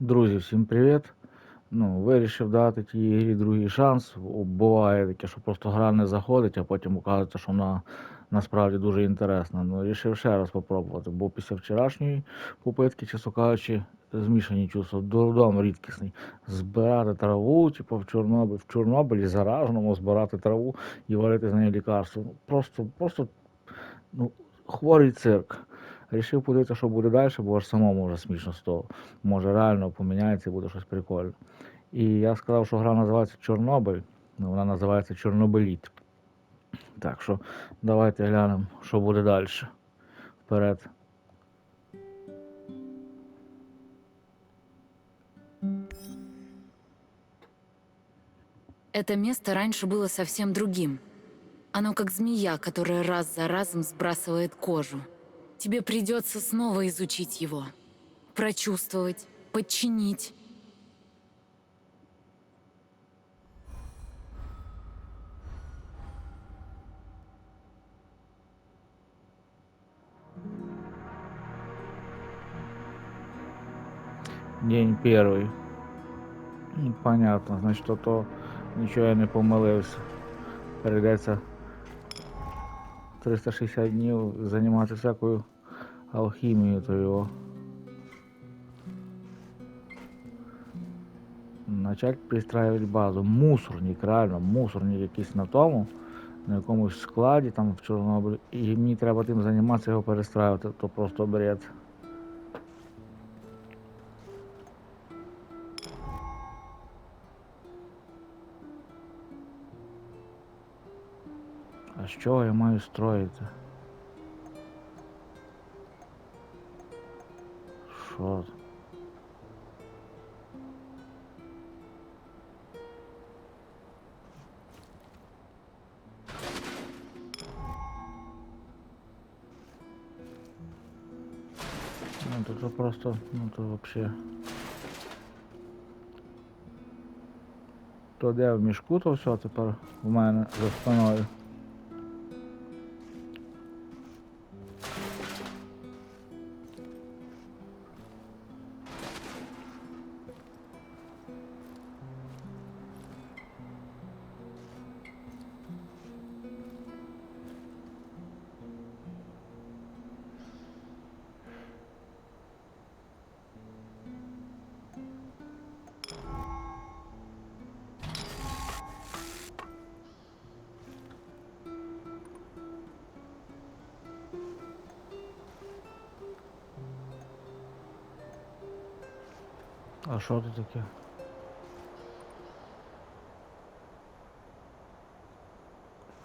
Друзі, всім привіт. Ну, вирішив дати тій грі другий шанс. Буває таке, що просто гра не заходить, а потім оказується, що вона насправді дуже інтересна. Ну, вирішив ще раз спробувати, бо після вчорашньої попитки, чесно кажучи, змішані чувства. Дурдом рідкісний. Збирати траву, типу в Чорнобилі, в Чорнобилі зараженому збирати траву і варити з нею лікарство. Ну, Просто, просто ну, хворий цирк. Рішив подивитися, що буде далі, бо аж самому вже смішно з того. Може реально поміняється і буде щось прикольне. І я сказав, що гра називається Чорнобиль, ну, вона називається Чорнобиліт. Так що давайте глянемо, що буде далі. Вперед. Это место раньше было совсем другим. Оно как змея, которая раз за разом сбрасывает кожу. Тебе придется снова изучить его. Прочувствовать, подчинить. День перший. Ну, Понятно, значить, то, то нічого я не помилився. Прийдеться 360 днів займатися всякою алхімією, то його. Начать пристраивать базу. Мусорник, реально, мусорник якийсь на тому, на якомусь складі там в Чорнобилі. І мені треба тим займатися, його перестраювати, то просто бред. А з чого я маю строїти? Що? Ну тут просто, ну то вообще. То де в мішку, то все тепер в мене за спиною. А що тут таке?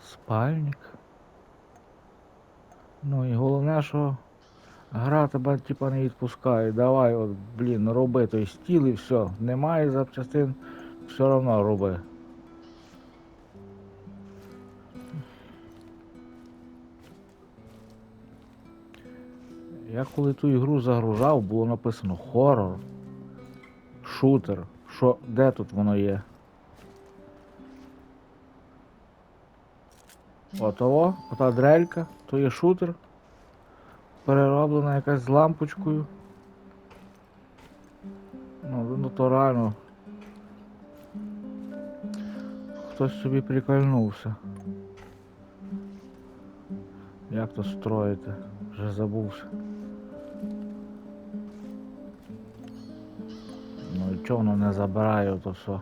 Спальник. Ну і головне, що гра тебе типа не відпускає. Давай, от, блін, роби той стіл і все. Немає запчастин, все одно роби. Я коли ту ігру загружав, було написано хоррор, шутер. Що, де тут воно є? Отого, ота дрелька, то є шутер. Перероблена якась з лампочкою. Ну, ну то реально. Хтось собі прикольнувся. Як то строїти? Вже забувся. Ну і воно не забирає то все?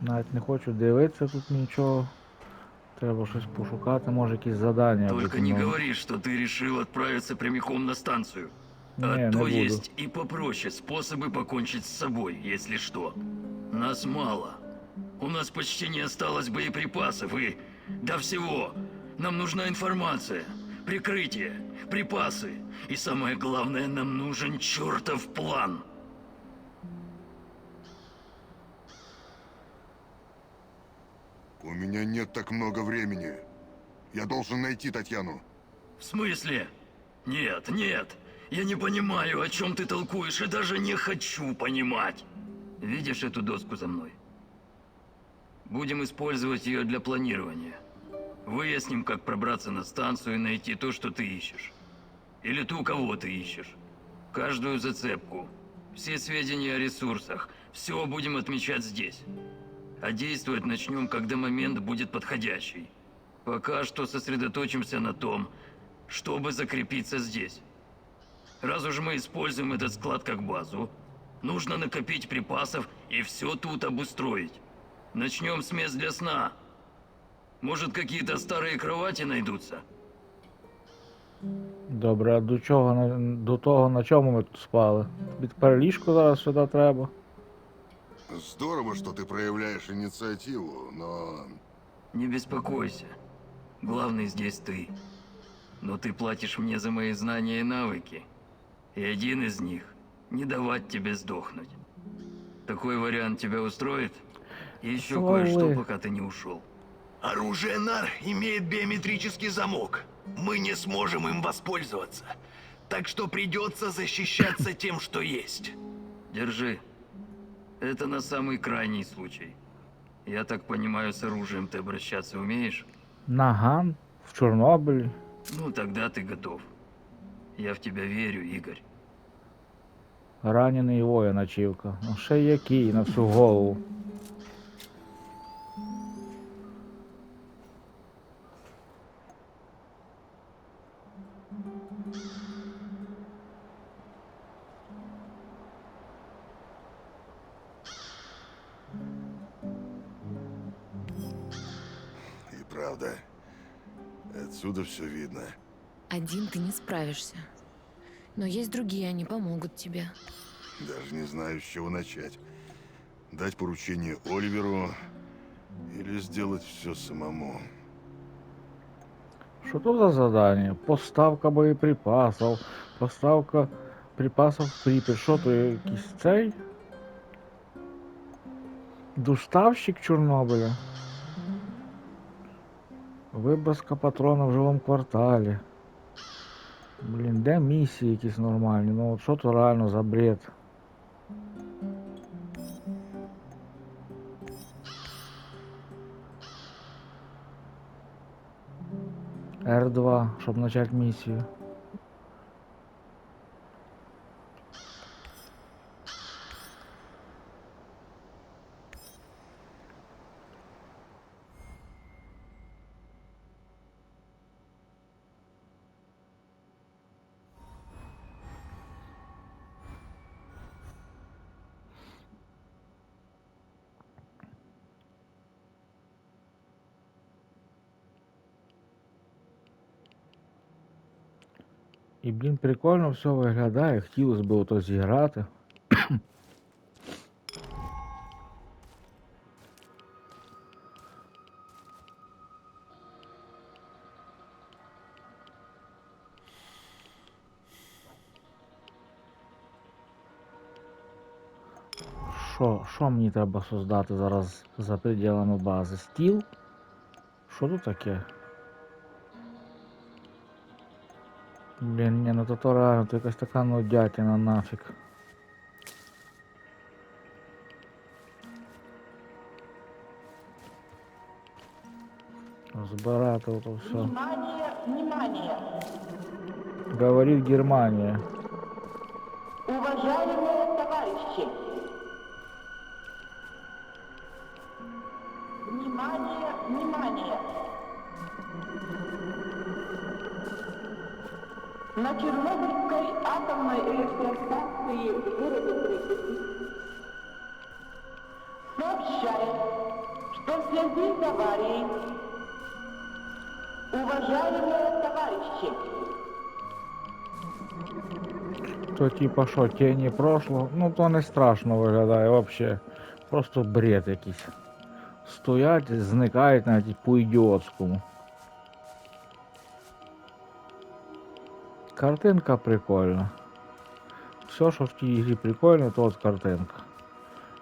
Навіть не хочу дивитися тут нічого. Треба щось пошукати, може якісь завдання. Только не ну. говори, что ты решил отправиться прямиком на станцию. Не, а не то буду. есть и попроще способы покончить с собой, если что. Нас мало. У нас почти не осталось боеприпасов и... До всего. Нам нужна информация, прикрытие, припасы. И самое главное, нам нужен чертов план. У меня нет так много времени. Я должен найти Татьяну. В смысле? Нет, нет. Я не понимаю, о чем ты толкуешь, и даже не хочу понимать. Видишь эту доску за мной? Будем использовать ее для планирования. Выясним, как пробраться на станцию и найти то, что ты ищешь. Или ту, кого ты ищешь. Каждую зацепку, все сведения о ресурсах, все будем отмечать здесь. А действовать начнем, когда момент будет подходящий. Пока что сосредоточимся на том, чтобы закрепиться здесь. Раз уж мы используем этот склад как базу, нужно накопить припасов и все тут обустроить. Начнем с мест для сна. Может, какие-то старые кровати найдутся? Добре, а до чого на- до того, на чому ми тут спали? Тобі тепер ліжко зараз сюди треба. Здорово, что ты проявляешь инициативу, но... Не беспокойся. Главный здесь ты. Но ты платишь мне за мои знания и навыки. И один из них — не давать тебе сдохнуть. Такой вариант тебя устроит? И еще Славы. кое-что, пока ты не ушел. Оружие НАР имеет биометрический замок. Мы не сможем им воспользоваться. Так что придется защищаться тем, что есть. Держи. Это на самый крайний случай. Я так понимаю, с оружием ты обращаться умеешь? Наган в Чорнобилі. Ну, тогда ты готов. Я в тебя верю, Игорь. Ранений воїн ачівка. Ну ще який на всю голову. отсюда все видно. Один ты не справишься. Но есть другие, они помогут тебе. Даже не знаю, с чего начать. Дать поручение Оливеру или сделать все самому. Що то за задання? Поставка боєприпасів, поставка припасів в Прип'ять. Що то якийсь цей? Доставщик Чорнобиля. Вибаска патрона в жилому кварталі. Блін, де місії якісь нормальні? Ну от що то реально за бред? Р2, щоб почати місію. Блін, прикольно все виглядає, хотілося б ото зіграти. Що, що мені треба создати зараз за пределами бази? Стіл? Що тут таке? Блін, ні, ну то, то реально, то якась така нудятина нафіг. Збирати ото все. Внимание, внимание! Говорит Германия. Уважаемые товарищи! Внимание, внимание! На Чернобыльской атомной электростанции в городе Припяти сообщает, что в связи с аварией Уважаемые товарищи! То типа що, тіні прошлого? Ну то не страшно виглядає вообще. Просто бред якийсь. Стоять, зникають навіть по-ідіотському. Картинка прикольна. Все, що в тій грі прикольно, то от картинка.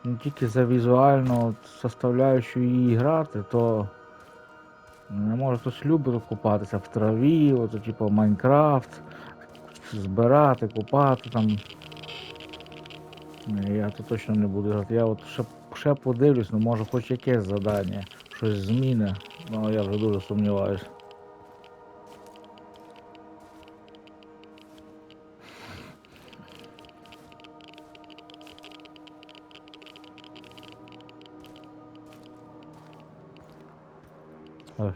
Ну тільки за візуальну составляючу її грати, то не може хтось любить купатися в траві, от, типу Майнкрафт, збирати, купати там. Я то точно не буду грати. Я от ще, ще подивлюсь, ну може хоч якесь завдання, щось зміни, ну я вже дуже сумніваюся.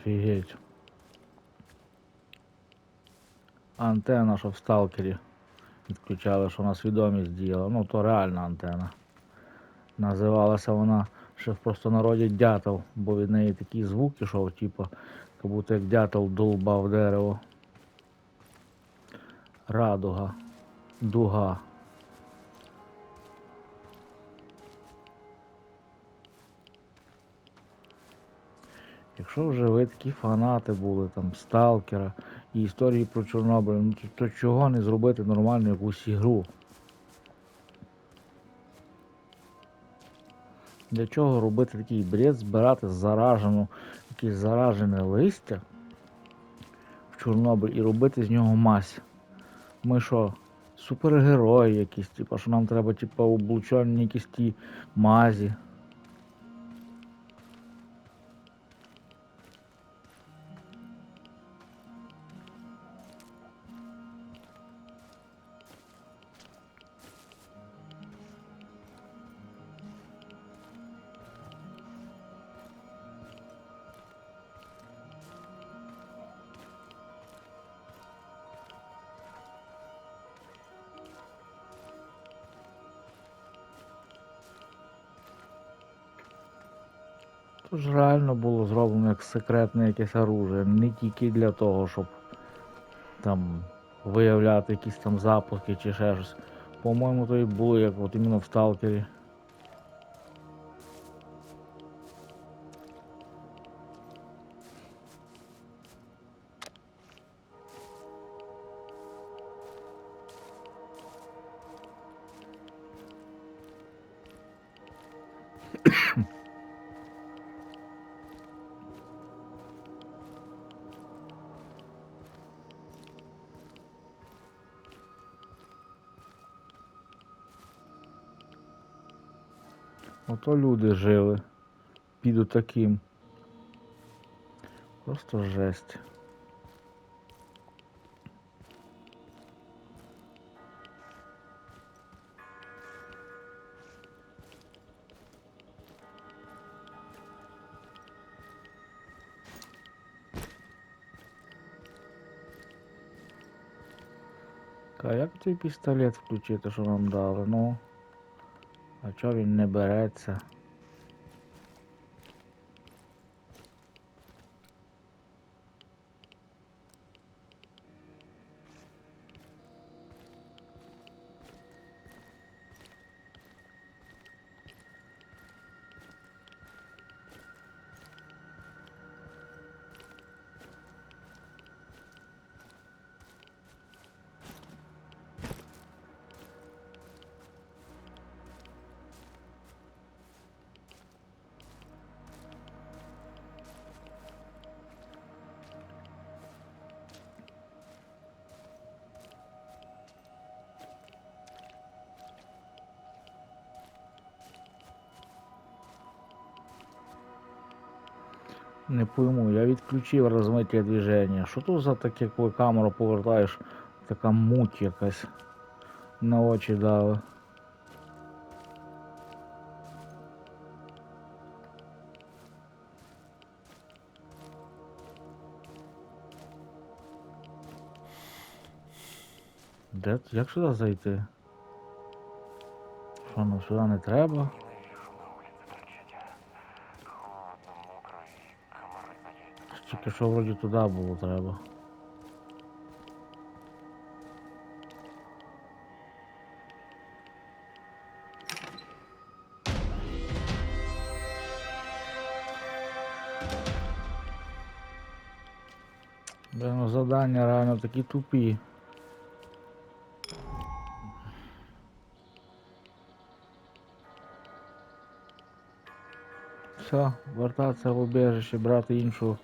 Офігеть. Антенна, що в сталкері відключали, що на свідомість діяла. Ну, то реальна антенна. Називалася вона ще в простонароді дятел, бо від неї такий звук ішов, типу, як будто як дятел долбав дерево. Радуга. Дуга. Якщо вже ви такі фанати були там Сталкера і історії про Чорнобиль, ну то, то чого не зробити нормальну якусь ігру? Для чого робити такий бред, збирати заражену, якесь заражене листя в Чорнобиль і робити з нього мазь? Ми що, супергерої якісь, типу, що нам треба, типу, облучені якісь ті мазі. То ж реально було зроблено як секретне якесь оружие, не тільки для того, щоб там виявляти якісь там запахи чи ще щось. По-моєму, то і було як от іменно в сталкері. Ото люди жили під таким. Просто жесть. А як цей пістолет включити, що нам дали? Ну. А чого він не береться? Не пойму, я відключив розмиття движення. Що тут за таке, коли камеру повертаєш, така муть якась на очі дали. Де? Як сюди зайти? Що, ну сюди не треба? Тільки що вроді туди було треба. Ну задання реально такі тупі. Все, вертатися в убежище, брати іншу,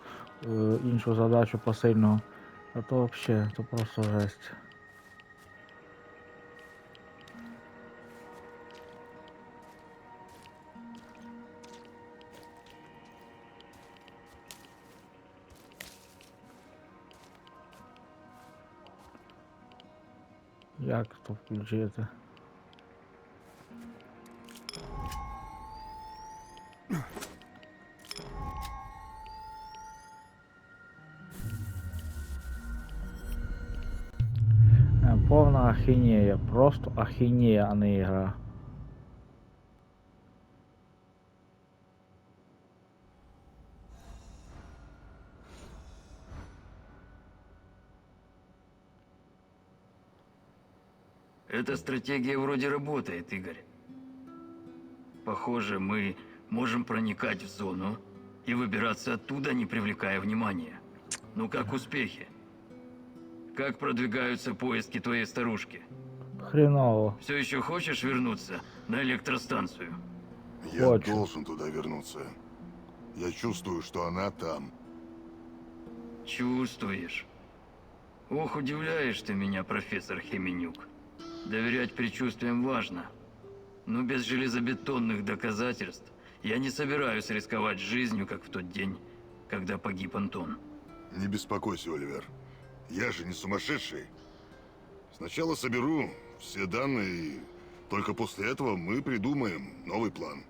іншу задачу посильного. А то взагалі, то просто жесть. Як то включити? повна ахінея, просто ахінея, а не ігра. Эта стратегия вроде работает, Игорь. Похоже, мы можем проникать в зону и выбираться оттуда, не привлекая внимания. Ну как успехи? Как продвигаются поиски твоей старушки? Хреново. Все еще хочешь вернуться на электростанцию? Я Очень. должен туда вернуться. Я чувствую, что она там. Чувствуешь? Ох, удивляешь ты меня, профессор Хеменюк. Доверять предчувствиям важно. Но без железобетонных доказательств я не собираюсь рисковать жизнью, как в тот день, когда погиб Антон. Не беспокойся, Оливер. Я же не сумасшедший. Сначала соберу все данные, и только после этого мы придумаем новый план.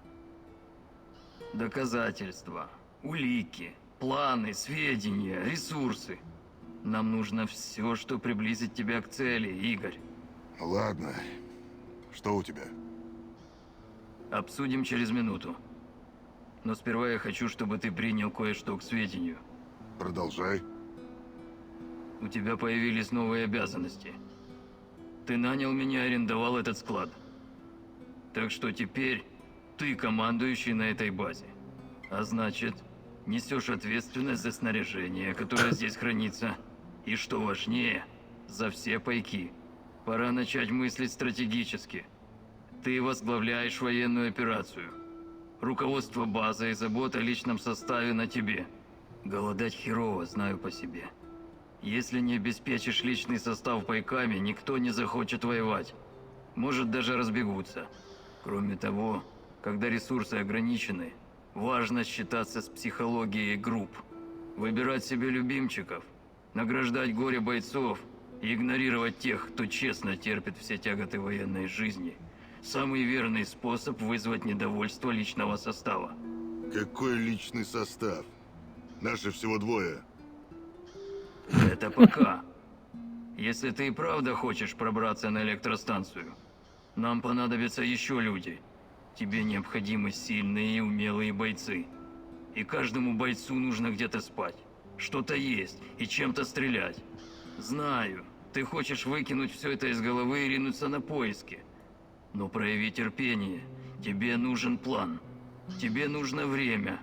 Доказательства, улики, планы, сведения, ресурсы. Нам нужно все, что приблизит тебя к цели, Игорь. Ладно. Что у тебя? Обсудим через минуту. Но сперва я хочу, чтобы ты принял кое-что к сведению. Продолжай. У тебя появились новые обязанности. Ты нанял меня и арендовал этот склад. Так что теперь ты командующий на этой базе. А значит, несешь ответственность за снаряжение, которое здесь хранится. И что важнее, за все пайки. Пора начать мыслить стратегически. Ты возглавляешь военную операцию. Руководство базы и забота о личном составе на тебе. Голодать херово, знаю по себе. Если не обеспечишь личный состав пайками, никто не захочет воевать. Может, даже разбегутся. Кроме того, когда ресурсы ограничены, важно считаться с психологией групп. Выбирать себе любимчиков, награждать горе бойцов и игнорировать тех, кто честно терпит все тяготы военной жизни – самый верный способ вызвать недовольство личного состава. Какой личный состав? Наши всего двое. Это пока. Если ты и правда хочешь пробраться на электростанцию, нам понадобятся еще люди. Тебе необходимы сильные и умелые бойцы. И каждому бойцу нужно где-то спать, что-то есть и чем-то стрелять. Знаю, ты хочешь выкинуть все это из головы и ринуться на поиски. Но прояви терпение. Тебе нужен план. Тебе нужно время.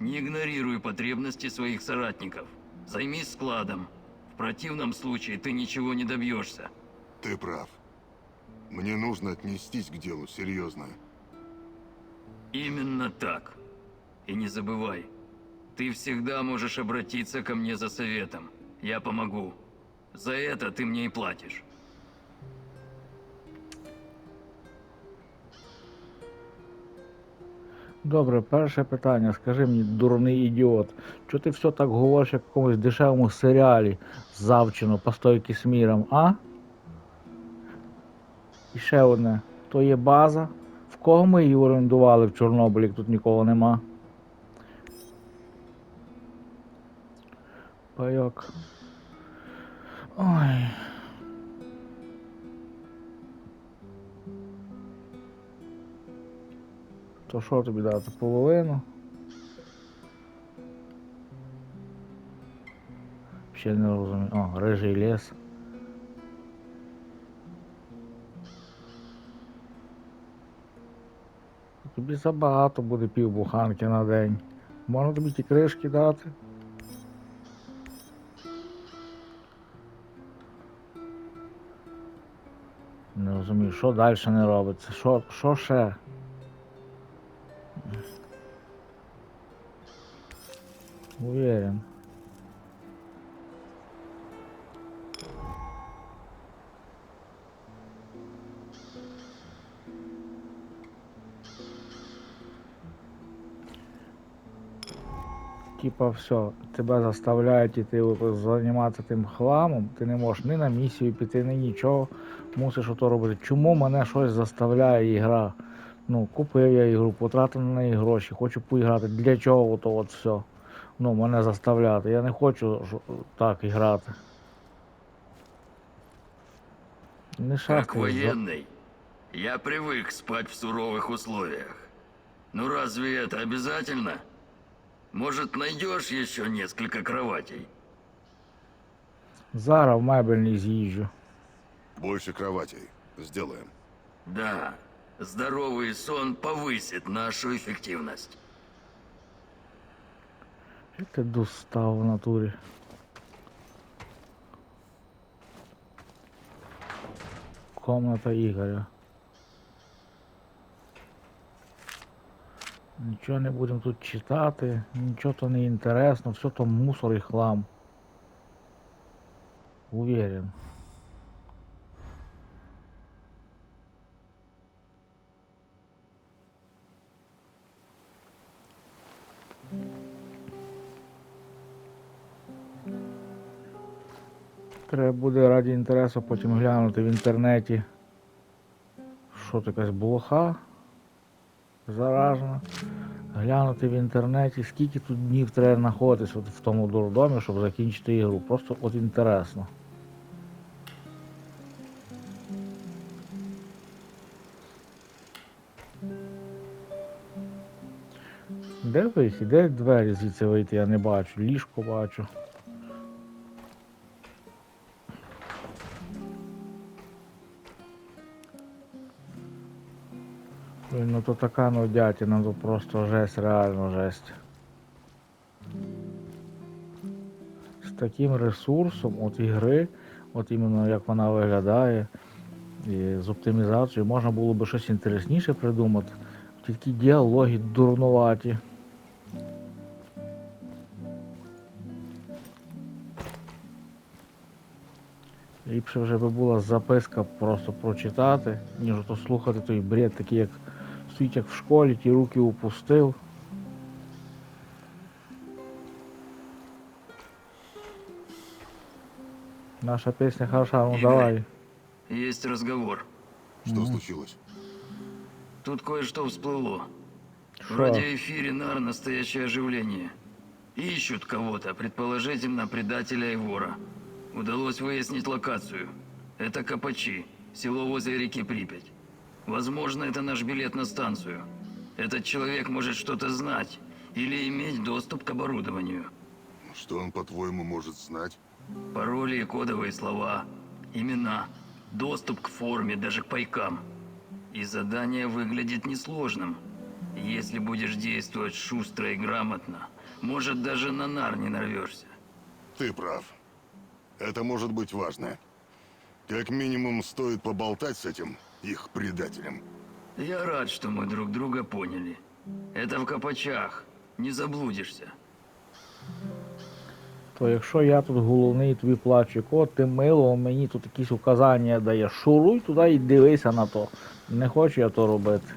Не игнорируй потребности своих соратников. Займись складом. В противном случае ты ничего не добьешься. Ты прав. Мне нужно отнестись к делу серьезно. Именно так. И не забывай, ты всегда можешь обратиться ко мне за советом. Я помогу. За это ты мне и платишь. Добре, перше питання. Скажи мені, дурний ідіот, чого ти все так говориш, як в якомусь дешевому серіалі завчено по стойки з міром, а? І ще одне. То є база. В кого ми її орендували в Чорнобилі, як тут нікого нема? Пайок. Ой. То що тобі дати? Половину? Ще не розумію. О, рижий ліс. Тобі забагато буде півбуханки на день. Можна тобі ті кришки дати? Не розумію, що далі не робиться? Що, що ще? Уверен. Типа все, тебе заставляють іти займатися тим хламом, ти не можеш ні на місію піти, ні нічого. Мусиш ото робити. Чому мене щось заставляє ігра? Ну, купив я ігру, потратив на неї гроші, хочу поіграти. Для чого ото от все? Ну, мене заставляти. Я не хочу ж- так грати. Не Как шастай. за- военный, я привык спать в суровых условиях. Ну разве это обязательно? Может, найдешь еще несколько кроватей? Зараз в мебельний з'їжджу. Больше кроватей. Сделаем. Да, здоровый сон повысит нашу эффективность. Ти достав в натурі? Комната Ігоря. Нічого не будемо тут читати, нічого то не інтересно, все то мусор і хлам. Уверен. Треба буде раді інтересу потім глянути в інтернеті. Що то блоха заражена. Глянути в інтернеті, скільки тут днів треба знаходитись от в тому дурдомі, щоб закінчити ігру. Просто от інтересно. Де вихід? Де двері звідси вийти? Я не бачу. Ліжко бачу. Блін, ну то така нудятина, то просто жесть, реально жесть. З таким ресурсом от ігри, от іменно як вона виглядає, і з оптимізацією можна було би щось інтересніше придумати. Тільки діалоги дурнуваті. Ліпше вже би була записка просто прочитати, ніж то слухати той бред, такий як стоїть як в школі, ті руки упустив. Наша песня хороша, ну Игорь. давай. Есть разговор. Что случилось? Тут кое-что всплыло. Шо? В радиоэфире НАР настоящее оживление. Ищут кого-то, предположительно предателя и вора. Удалось выяснить локацию. Это Капачи, село возле реки Припять. Возможно, это наш билет на станцию. Этот человек может что-то знать или иметь доступ к оборудованию. Что он, по-твоему, может знать? Пароли и кодовые слова, имена, доступ к форме, даже к пайкам. И задание выглядит несложным. Если будешь действовать шустро и грамотно, может даже на нар не нарвешься. Ты прав. Это может быть важно. Как минимум, стоит поболтать с этим их предателем. Я рад, что мы друг друга поняли. Это в Копачах, не заблудишься. То якщо я тут головний тобі плачу, о, ти мило, мені тут якісь указання даєш, шуруй туди і дивися на то. Не хочу я то робити.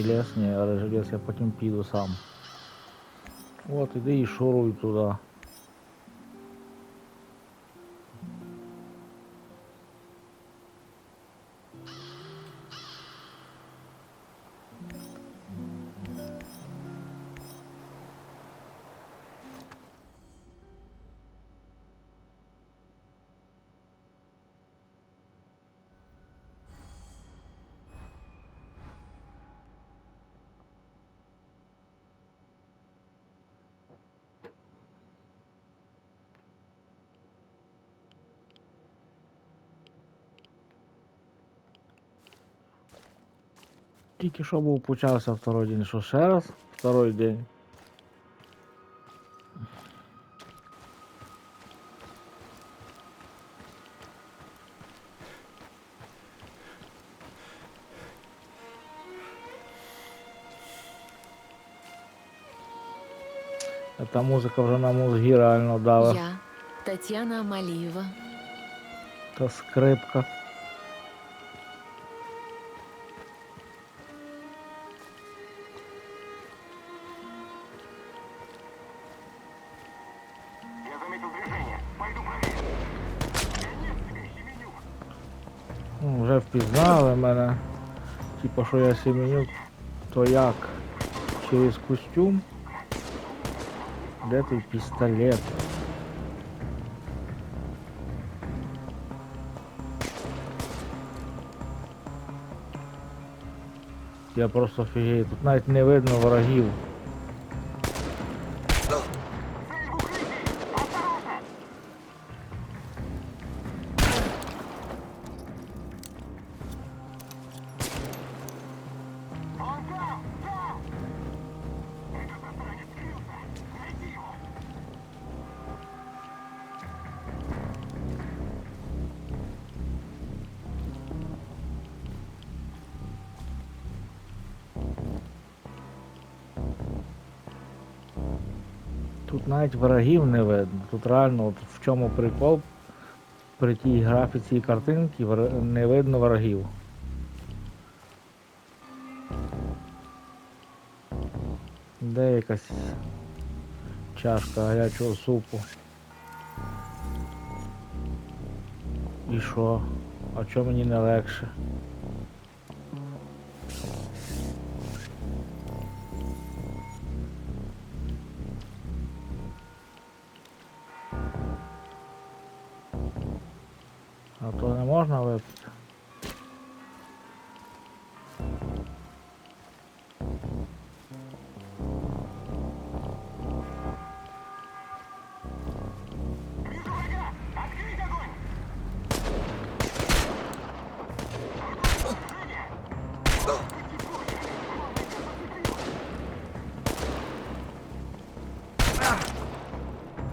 Ні, рижий лес, ні, рижий лес я потім піду сам. От, іди і шуруй туди. Тільки що був почався второй день, що ще раз? Второй день. Эта музика вже на мозги реально дала. Я, Татьяна Амалиева, Та скрипка. Впізнали мене. Типа, що я Семенюк, то як? Через костюм? Де той пістолет? Я просто офігею, тут навіть не видно ворогів. Навіть ворогів не видно. Тут реально от в чому прикол при тій графіці і картинки вор- не видно ворогів. Де якась чашка гарячого супу? І що? А чому мені не легше? можна випити?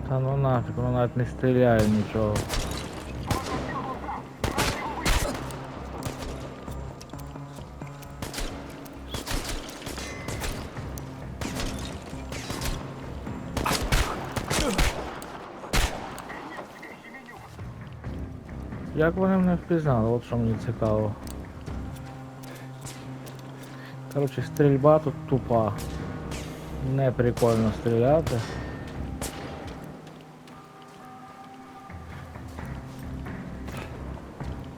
Та ну нафіг, воно навіть не стріляє нічого. Як вони мене впізнали, от що мені цікаво. Коротше, стрільба тут тупа. Не прикольно стріляти.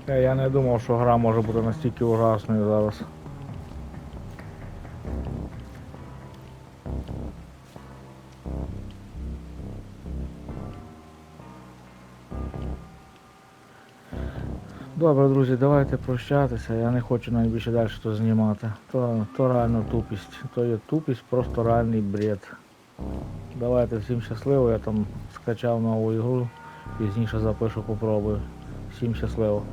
Е, Я не думав, що гра може бути настільки ужасною зараз. Добре, друзі, давайте прощатися. Я не хочу навіть більше далі то знімати. То, то реально тупість. То є тупість, просто реальний бред. Давайте всім щасливо, я там скачав нову ігру, пізніше запишу, попробую. Всім щасливо.